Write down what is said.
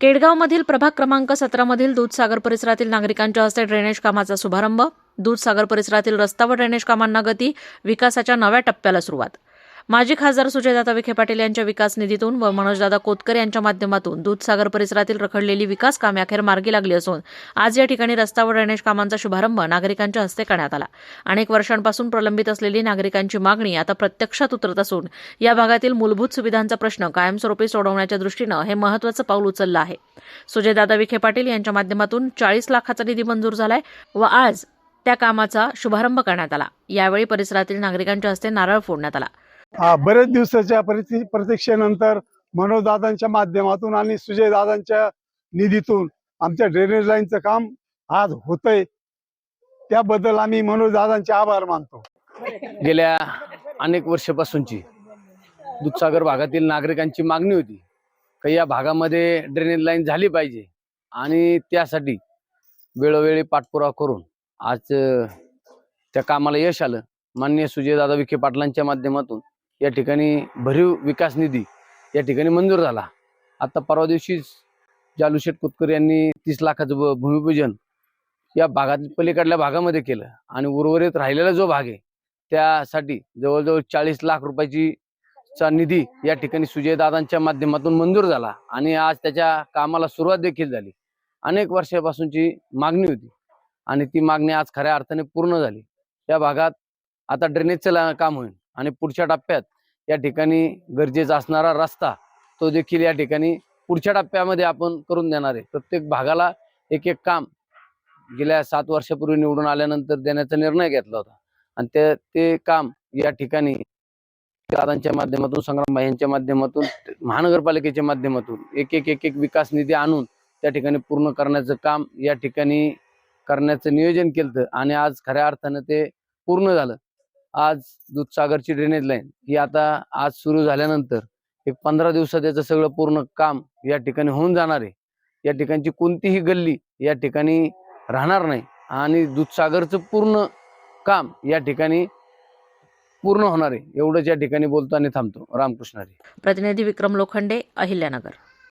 केडगावमधील प्रभाग क्रमांक सतरामधील दूधसागर परिसरातील नागरिकांच्या हस्ते ड्रेनेज कामाचा शुभारंभ दूधसागर परिसरातील रस्ता व ड्रेनेज कामांना गती विकासाच्या नव्या टप्प्याला सुरुवात. माजी खासदार सुजयदादा विखे पाटील यांच्या विकास निधीतून व मनोजदादा कोतकर यांच्या माध्यमातून दूधसागर परिसरातील रखडलेली विकास कामे अखेर मार्गी लागली असून आज या ठिकाणी रस्ता व ड्रेनेज कामांचा शुभारंभ नागरिकांच्या हस्ते करण्यात आला. अनेक वर्षांपासून प्रलंबित असलेली नागरिकांची मागणी आता प्रत्यक्षात उतरत असून या भागातील मूलभूत सुविधांचा प्रश्न कायमस्वरूपी सोडवण्याच्या दृष्टीनं हे महत्त्वाचं पाऊल उचललं आहे. सुजयदादा विखे पाटील यांच्या माध्यमातून चाळीस लाखाचा निधी मंजूर झालाय व आज त्या कामाचा शुभारंभ करण्यात आला. यावेळी परिसरातील नागरिकांच्या हस्ते नारळ फोडण्यात आला. बरेच दिवसाच्या प्रति प्रतीक्षेनंतर मनोजदादांच्या माध्यमातून आणि सुजयदादांच्या निधीतून आमच्या ड्रेनेज लाईनचं काम आज होतंय. त्याबद्दल आम्ही मनोजदादांचे आभार मानतो. गेल्या अनेक वर्षापासूनची दूधसागर भागातील नागरिकांची मागणी होती का या भागामध्ये ड्रेनेज लाईन झाली पाहिजे आणि त्यासाठी वेळोवेळी पाठपुरावा करून आज त्या कामाला यश आलं. माननीय सुजयदादा विखे पाटलांच्या माध्यमातून या ठिकाणी भरीव विकास निधी या ठिकाणी मंजूर झाला. आता परवा दिवशीच जालूशेठ कुतकर यांनी तीस लाखाचं भूमिपूजन या भागात पलीकडल्या भागामध्ये केलं आणि उर्वरित राहिलेला जो भाग आहे त्यासाठी जवळजवळ चाळीस लाख रुपयाची चा निधी या ठिकाणी सुजयदादांच्या माध्यमातून मंजूर झाला आणि आज त्याच्या कामाला सुरुवात देखील झाली. अनेक वर्षापासूनची मागणी होती आणि ती मागणी आज खऱ्या अर्थाने पूर्ण झाली. या भागात आता ड्रेनेजचं काम होईल. आणि पुढच्या टप्प्यात या ठिकाणी गरजेचा असणारा रस्ता तो देखील या ठिकाणी पुढच्या टप्प्यामध्ये आपण करून देणार आहे. प्रत्येक भागाला एक एक काम गेल्या सात वर्षापूर्वी निवडून आल्यानंतर देण्याचा निर्णय घेतला होता. आणि ते ते काम या ठिकाणी दादांच्या माध्यमातून संग्रामबाई यांच्या माध्यमातून महानगरपालिकेच्या माध्यमातून एक एक एक एक विकास निधी आणून त्या ठिकाणी पूर्ण करण्याचं काम या ठिकाणी करण्याचं नियोजन केलं आणि आज खऱ्या अर्थानं ते पूर्ण झालं. आज दूधसागरची ड्रेनेज लाईन ही आता आज सुरू झाल्यानंतर एक पंधरा दिवसात याचं सगळं पूर्ण काम या ठिकाणी होऊन जाणार आहे. या ठिकाणची कोणतीही गल्ली या ठिकाणी राहणार नाही आणि दूधसागरचं पूर्ण काम या ठिकाणी पूर्ण होणार आहे. एवढंच या ठिकाणी बोलतो आणि थांबतो. रामकृष्ण प्रतिनिधी विक्रम लोखंडे अहिल्यानगर.